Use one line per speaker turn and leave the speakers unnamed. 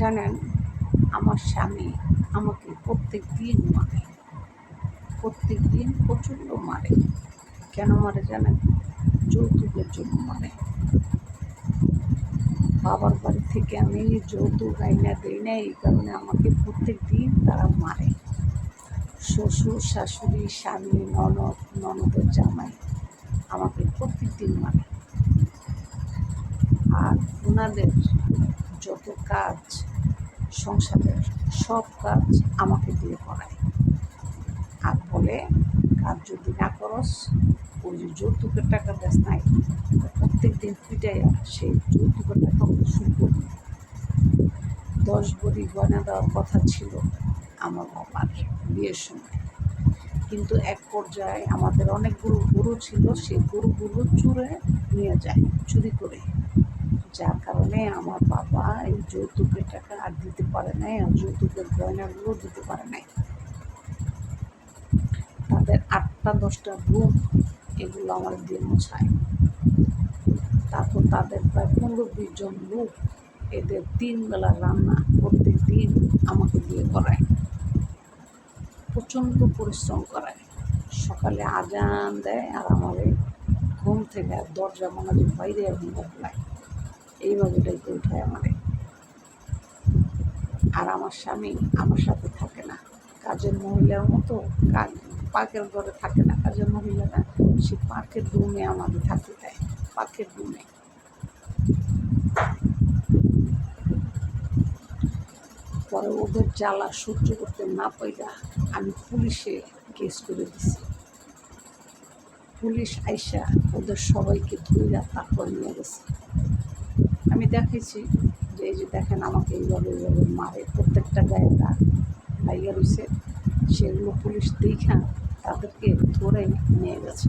জানেন, আমার স্বামী আমাকে প্রত্যেক দিন মারে। প্রত্যেক দিন প্রচণ্ড মারে। কেন মারে জানেন? যৌতুকের জন্য মারে। বাবার বাড়ি থেকে আমি যৌতুক আইনা দিই না এই কারণে আমাকে প্রত্যেক দিন তারা মারে। শ্বশুর, শাশুড়ি, স্বামী, ননদ, ননদের জামাই আমাকে প্রত্যেক দিন মারে। আর ওনাদের যত কাজ সংসারের সব কাজ আমাকে দিয়ে করায়। আর বলে, কাজ যদি না করস, ওই যে যৌতুকের টাকা দেশ নাই প্রত্যেক দিন পিটাইয়া সেই যৌতুকের টাকা উসুল করবে দশ ভরি গয়না দেওয়ার কথা ছিল আমার বাবার বিয়ের সময়। কিন্তু এক পর্যায়ে আমাদের অনেকগুলো গরু ছিল, সেই গরুগুলো চুরে নিয়ে যায়, চুরি করে। কারণে আমার বাবা এই যৌতুকের টাকা আর দিতে পারে নাই আর যৌতুকের গয়নাগুলো দিতে পারে নাই। তাদের আটটা, দশটা রুম এগুলো আমার দিয়ে মোছায় তারপর তাদের প্রায় পনেরো, বিশ জন লোক এদের তিন বেলা রান্না প্রত্যেক দিন আমাকে দিয়ে করায়। প্রচণ্ড পরিশ্রম করায়। সকালে আজান দেয় আর আমারে ঘুম থেকে দরজা মনে হয় বাইরে ঘুম ফেলায় এইভাবে ডেকে উঠায় আমারে। আর আমার স্বামী আমার সাথে থাকে না। কাজের মহিলার মতো কাজ পাকের ঘরে থাকে না। কাজের মহিলারা সে পাকের রুমে আমাদের থাকতে দেয়। পাকের রুমে। পরে ওদের জ্বালা সহ্য করতে না পাইরা আমি পুলিশে কেস করে দিছি। পুলিশ আইসা ওদের সবাইকে ধুইরা তারপর নিয়ে গেছে। আমি দেখেছি যে এই যে দেখেন আমাকে এইভাবে এইভাবে মারে, প্রত্যেকটা গায়ে দাগ ভাইয়া রয়েছে। সেগুলো পুলিশ দেখা তাদেরকে ধরে নিয়ে গেছে।